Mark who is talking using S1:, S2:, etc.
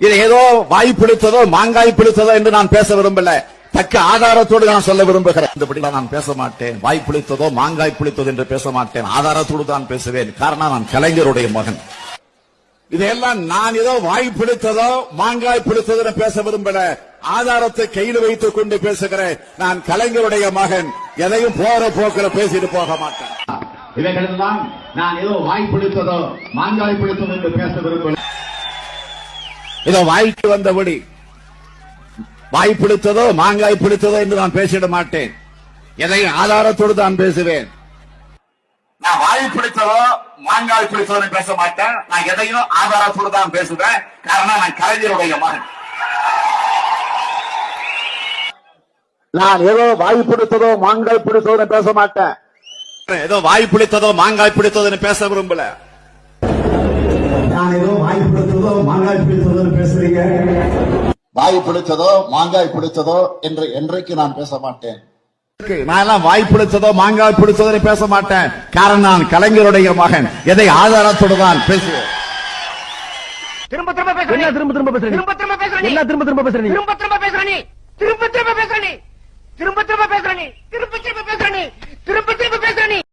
S1: இது ஏதோ வாய் பிடித்ததோ மாங்காய் பிடித்ததோ என்று நான் பேச விரும்பல. தக்க ஆதாரத்தோடு நான் சொல்ல விரும்புகிறேன். இந்தபடி நான் பேச மாட்டேன். வாய் பிடித்ததோ மாங்காய் பிடித்ததோ என்று பேச மாட்டேன். ஆதாரத்தோடு தான் பேசுவேன். காரணம் நான் கலைஞருடைய மகன். இதையெல்லாம் நான் ஏதோ வாய் பிடித்ததோ மாங்காய் பிடித்ததோ என்று பேச விரும்பல. ஆதாரத்தை கையில் வைத்துக் கொண்டு பேசுகிறேன். நான் கலைஞருடைய மகன். எதையும் போற போக்கில பேசிட்டு போக மாட்டேன். இவைகளெல்லாம் நான் ஏதோ வாய் பிடித்ததோ மாங்காய் பிடித்ததோ என்று பேச விரும்பல. இதோ வாய்க்கு வந்தபடி. வாய் பிடித்ததோ மாங்காய் பிடித்ததோ என்று நான் பேசிட மாட்டேன். எதையும் ஆதாரத்தோடு தான் பேசுவேன். நான் வாய் பிடித்ததோ மாங்காய் பிடித்ததோ பேச மாட்டேன். நான் எதையும் ஆதாரத்தோடு தான் பேசுவேன். காரணம் நான் கலைஞருடைய மகன். நான் ஏதோ வாய் பிடித்ததோ மாங்காய் பிடித்ததோ பேச மாட்டேன். ஏதோ வாய் பிடித்ததோ மாங்காய் பிடித்ததோ பேச விரும்பல.
S2: மாங்காய் பிடித்ததோ பேசுறீங்க?
S3: வாய் பிடிச்சதோ மாங்காய் பிடிச்சதோ என்று என்றைக்கு நான் பேச மாட்டேன்.
S1: நான் எல்லாம் வாய் பிடிச்சதோ மாங்காய் பிடிச்சதோ பேச மாட்டேன். காரணம் நான் கலைஞருடைய மகன். எதை ஆதாரத்தோடு தான் பேசுவேன்.
S4: திரும்ப திரும்ப திரும்ப திரும்ப திரும்ப திரும்ப திரும்ப திரும்ப திரும்ப திரும்ப திரும்ப